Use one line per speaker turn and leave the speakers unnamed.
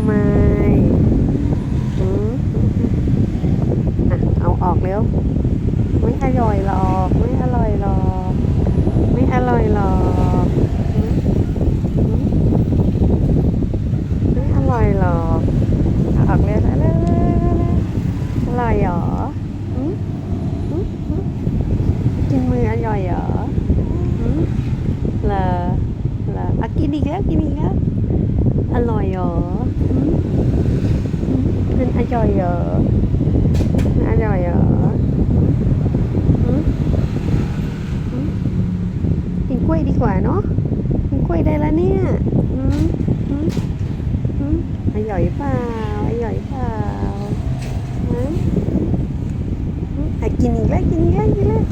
ทำไมอะเอาออกเร็ว ไม่อร่อยหรอก ไม่อร่อยหรอก ไม่อร่อยหรอก ไม่อร่อยหรอกออกเร็วเร็วอร่อยหรอกินมืออร่อยหรอเหรอกินอีกแล้วกินอีกแล้ว อร่อยเหรอมันอร่อยเหรอมันอร่อยเหรอกินกล้วยดีกว่าเนาะกินกล้วยได้แล้วเนี่ยอร่อยเปล่าอร่อยเปล่าอะกินอีกแล้วกินอีกแล้วกินอีกแล้ว